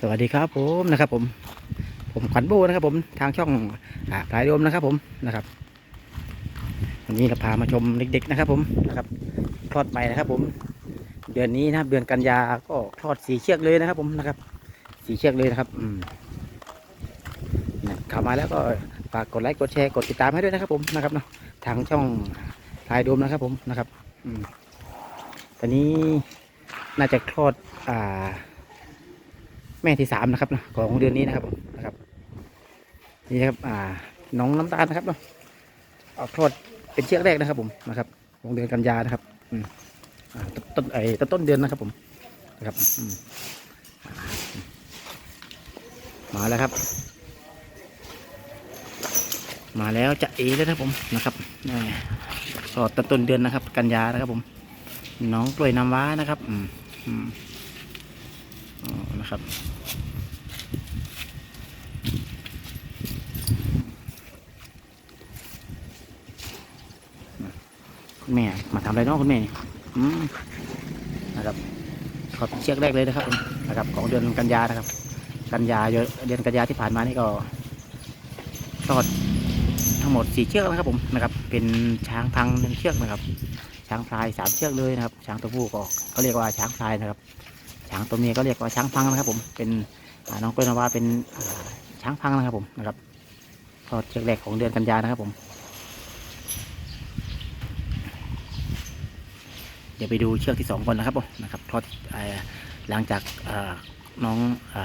สวัสดีครับผมนะครับผม ผมขวัญโบนะครับผมทางช่องอ่าปลายโดมนะครับผมนะครับ วันนี้เราพามาชมเด็กๆนะครับ ผมนะครับคลอดใหม่นะครับ ผม เดือนนี้นะครับเดือนกันยาก็คลอดสีเชือกเลยนะครับ ผมนะครับ สีเชือกเลยนะครับอืมเนี่ยเข้ามาแล้วก็ฝากกดไลค์กดแชร์กดติดตามให้ด้วยนะครับ ผมนะครับเนาะทางช่องปลายโดมนะครับ ผมนะครับ อืมตอนนี้น่าจะคลอดอ่า แม่ที่สามนะครับนะของเดือนนี้นะครับนะครับนี่นะครับอ่าน้องน้ำตาลนะครับเนาะออกคลอดเป็นเชือกแรกนะครับ ผมนะครับของเดือนกันยานะครับอืมอ่าต้นไอ้ต้นเดือนนะครับ ผมนะครับอืมามาแล้วครับ มาแล้วจะเอแล้วนะครับผมนะครับนี่ก็ต้นเดือนนะครับ กันยานะครับผม น้องกล้วยน้ำว้านะครับ อืมอืม นะครับ คุณแม่มาทำอะไรเนาะคุณแม่นี่นะครับขอเชือกแรกเลยนะครับนะครับของเดือนกันยานะครับ กันยาเดือนกันยาที่ผ่านมานี่ก็ทอดทั้งหมดสี่เชือกนะครับผมนะครับ เป็นช้างพังหนึ่งเชือกนะครับ ช้างพลายสามเชือกเลยนะครับ ช้างตัวผู้ก็เขาเรียกว่าช้างพลายนะครับ ช้างตัวเมียก็เรียกว่าช้างพังนะครับผมเป็นน้องกล้วยนาวาเป็นช้างพังนะครับผมนะครับทอดเชือกแรกของเดือนกันยานะครับผม เดี๋ยวไปดูเชือกที่สองก่อนนะครับผมนะครับทอดหลังจากน้องอ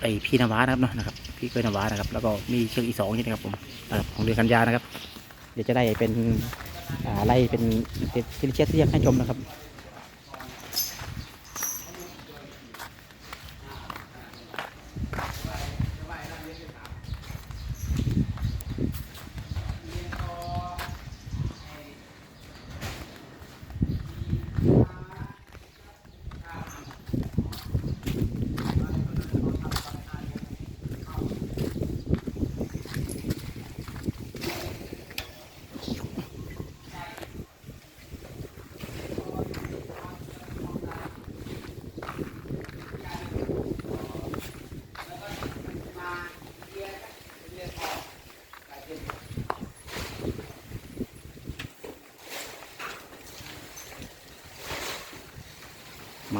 ไอพี่นวานะครับเนาะนะครับพี่กล้วยนวานะครับ แล้วก็มีเชือกอีกสองนี่นะครับผมนะครับของเดือนกันยานะครับ เดี๋ยวจะได้เป็นอ่าไล่เป็นเป็นเป็นเชือกที่อยากให้ชมนะครับ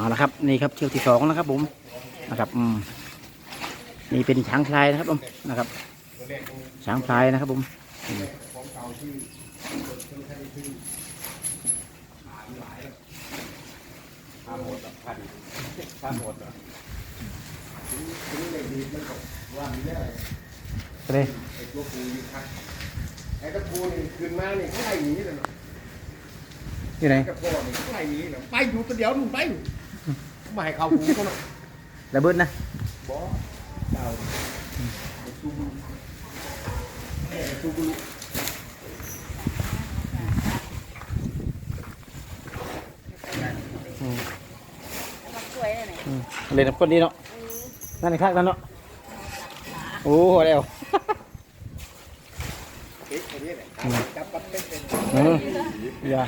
มาแล้วครับนี่ครับเชือกที่สองนะครับผมนะครับอืมนี่เป็นช้างพลายนะครับผมนะครับช้างพลายนะครับผมอืมไปเลยไอ้ตัวปูนี่ครับไอ้ตะปูนี่ขึ้นมานี่เขาไล่หนีเลยเนาะที่ไหน ไอ้ตะปูนี่เขาไล่หนีเนาะไปอยู่ตัวเดียวมึงไปอยู่ ไม่ให้เข้าปูเขาเนาะระเบิดนะบอเจ้าไอ้ตูบุไอ้ตูบุอืมมาช่วยหน่อยอืมเลยน้ำก้นดีเนาะนั่นในข้างนั้นเนาะโอ้โหแล้วเอ๊ะไอ้นี่แหละจับปั๊บเป็นเป็นอืมอย่า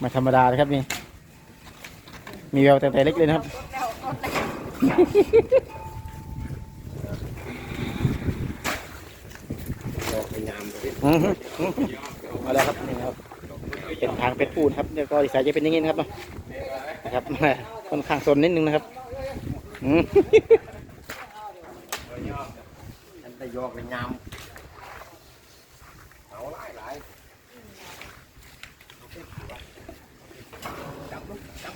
ไมาธรรมดาเลยครับนี่ มีแววแต่แต่เล็กเลยนะครับ มาแล้วครับนี่นะครับ เป็นทางเป็นปูนครับเดี๋ยวก็ดีไซน์จะเป็นอย่างนี้นะครับเนาะนะครับค่อนข้างโซนนิดนึงนะครับอืมอันตะยอกเป็นยามเอาหลายหลายจับลูกจับ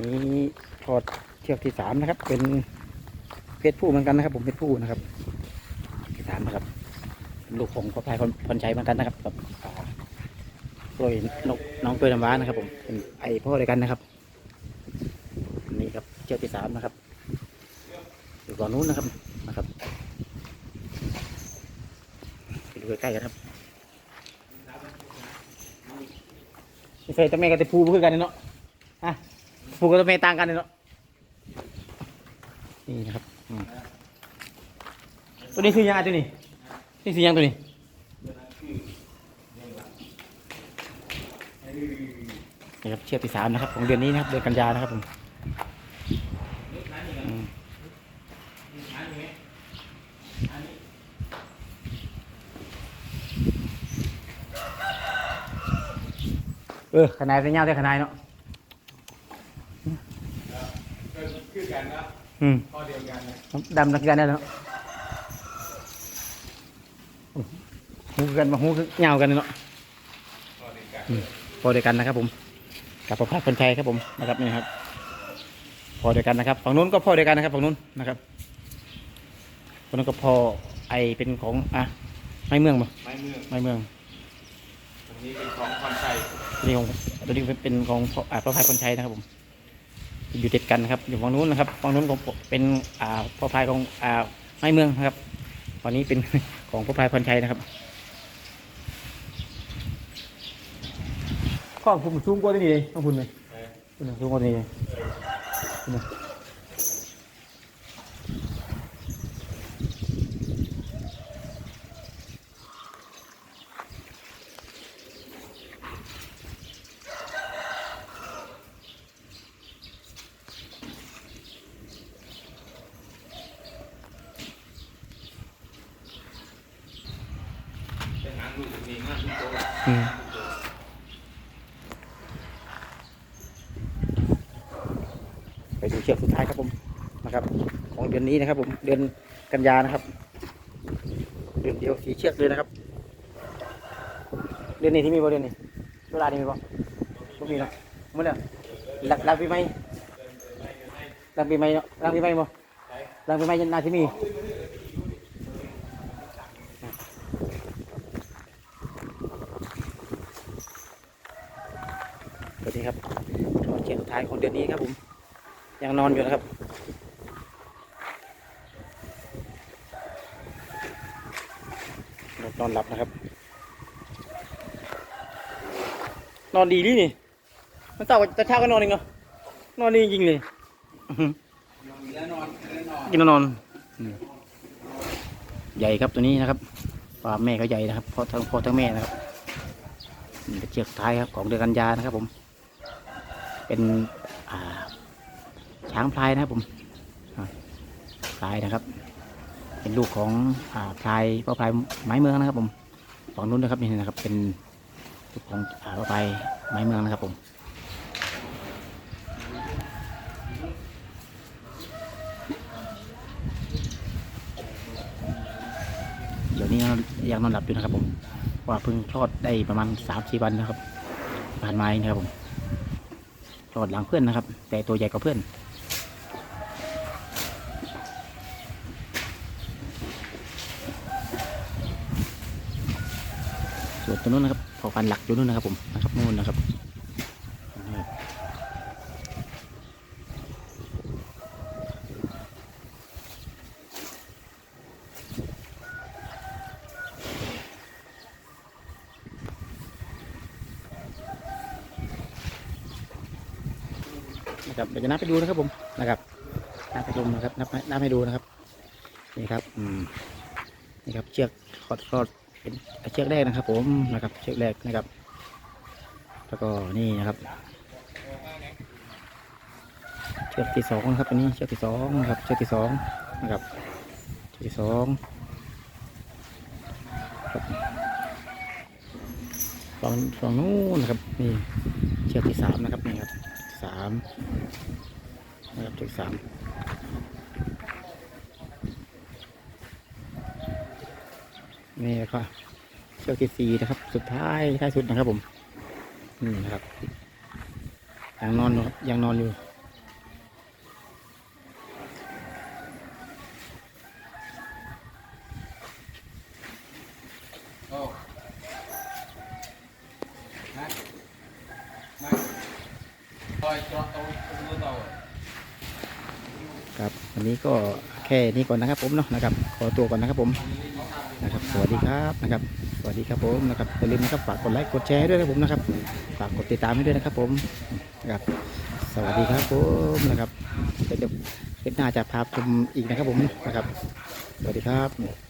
นี่ทอดเชือกที่สามนะครับ เป็นเพศผู้เหมือนกันนะครับ ผมเพศผู้นะครับที่สามนะครับ ลูกของพ่อพายคนพรชัยเหมือนกันนะครับกับอ่ากล้วยนกน้องกล้วน้ำว้านะครับผมเป็นไอพ่อเดียวกันนะครับนี่ครับเชือกที่สามนะครับอยู่ก่อนนู้นนะครับนะครับไปดู ใกล้ๆกันครับไม่เคยแต่แม่กับแต่ภูเพื่อกันเนาะอะภูกับแต่แม่ต่างกันเนาะนี่นะครับตัวนี้คือยังไงตัวนี้นี่คือยังตัวนี้นี่ครับเชือกที่สามนะครับของเดือนนี้นะครับเดือนกันยานะครับผม ออขนาดเป็นยาวแต่ขนาดเนาะก็คือกันนะอืมข้อเดียวกันนะดำนักกันได้แล้วหูกันมาหูคือเงากันเนาะข้อเดียวกันพอเดียวกันนะครับ ผม กับประภาสคนชัยครับผมนะครับนี่ครับ พอเดียวกันนะครับฝั่งนู้นก็พอเดียวกันนะครับฝั่งนู้นนะครับฝั่งนู้นก็พอไอเป็นของอะไม้เมืองบ่ไม้เมืองไม้เมืองตรงนี้เป็นของคอนไซตัว นี้ของตัวนี้เป็นของพ่ออ่าพระพายคนชัยนะครับผม อยู่ติดกันนะครับ อยู่ฝั่งนู้นนะครับฝั่งนู้นของเป็นอ่าพระพายของอ่าไม้เมืองนะครับฝั่งนี้เป็นของพระพายคนชัยนะครับข้องผมสูงกว่าที่นี่เลยต้องคุณเลยคุณสูงกว่าที่นี่เลยคุณน่ะ เป็นงานลูกมีงานลูกโต อืม ไปดูเชือกสุดท้ายครับผมนะครับ ของเดือนนี้นะครับ ผมเดือนกันยานะครับ เดือนเดียวสีเชือกเลยนะครับ เดือนนี้ที่มีบ่เดือนนี้เวลานี้มีบ่บ่มีเนาะมดแล้วหลังลังปีใหม่ลังปีใหม่เนาะลังปีใหม่บ่ลังปีใหม่น่าจะมี สวัสดีครับนอนเชียงสุดท้ายของเดือนนี้ครับผม ยัง นอนอยู่นะครับ นอนหลับนะครับ นอนดีดินี่ มันเช้าแต่เช้าก็นอนเองเนาะ นอนดีจริงเลยอื้อหือแล้วนนอนกินนอน ใหญ่ครับตัวนี้นะครับฟาแม่ก็ใหญ่นะครับเพ่อทั้งพ่อทั้งแม่นะครับนี่เป็นเชือกท้ายครับของเดือนกันยานะครับผม เป็นอ่า ช้างพลายนะครับผมพลายนะครับ เป็นลูกของอพลายพ่อพลายไม้เมืองนะครับผมฝั่งนู้นนะครับนี่นะครับ เป็นลูกของพ่อพลายไม้เมืองนะครับผมเดี๋ยวนี้ยังนอนหลับอยู่นะครับผมว่าเพิ่งคลอดได้ประมาณสามสี่วันนะครับผ่านมาเองนะครับผมจอดหลังเพื่อนนะครับ แต่ตัวใหญ่กว่าเพื่อน ส่วน ตัวนู้นนะครับพอฟันหลักอยู่นู้นนะครับผมนะครับนู่นนะครับนะครับเดี๋ยวจะนับไปดูนะครับผมนะครับนับไปดูนะครับนับนับให้ดูนะครับนี่ครับอืมนี่ครับเชือกขอดขอด เป็นเชือกแรกนะครับ ผมนะครับเชือกแรกนะครับ แล้วก็นี่นะครับเชือกที่สองนะครับอันนี้เชือกที่สองนะครับเชือกที่สองนะครับเชือกที่สองครับฝั่งฝั่งนู้นนะครับนี่เชือกที่สามนะครับนี่ครับสามนะครับเชือกสาม นี่นะครับเชือกที่สี่นะครับ สุดท้ายท้ายสุดนะครับผมนี่นะครับยังนอนอยู่ยังนอนอยู่โอ้นะมาคอยจอดเอาตัวต่อครับวันนี้ก็แค่นี้ก่อนนะครับผมเนาะนะครับ ขอตัวก่อนนะครับผม นะครับ สวัสดีครับนะครับ สวัสดีครับผมนะครับอย่าลืมนะครับฝากกดไลค์กดแชร์ด้วยนะครับผมนะครับ ฝากกดติดตามให้ด้วยนะครับผมนะครับ สวัสดีครับผมนะครับเดี๋ยวเดี๋ยวหน้าจะพาชมอีกนะครับผมนะครับ สวัสดีครับ